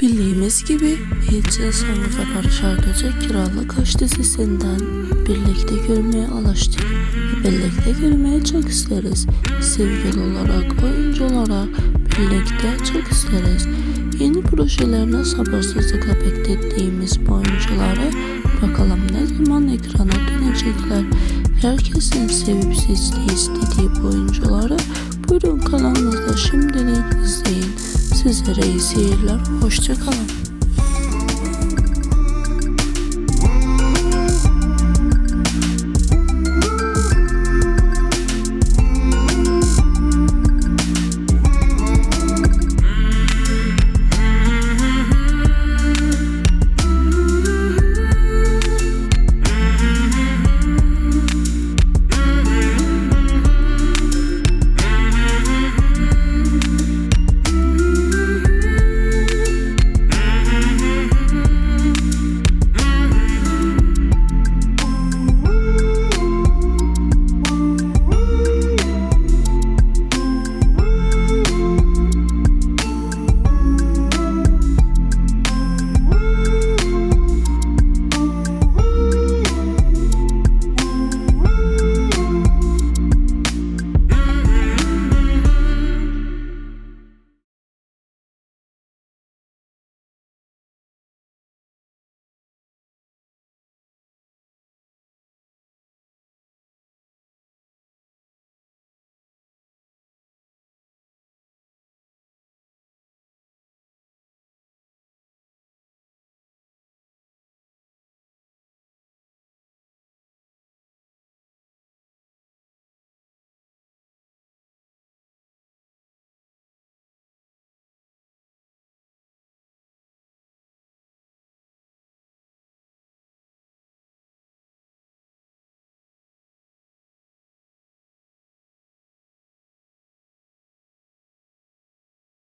Bildiğimiz gibi Yelçin Sanlı ve Barış Arduç'a Kiralık Aşk dizisinden birlikte görmeye alıştık. Birlikte görmeyi çok isteriz. Sevgili olarak, oyuncu olarak birlikte çok isteriz. Yeni projelerine sabırsızlıkla beklettiğimiz bu oyuncuları bakalım ne zaman ekrana dönecekler. Herkesin sevip istediği bu oyuncuları buyurun kanalımızda şimdilik izleyin. Sizlere iyi seyirler, hoşçakalın.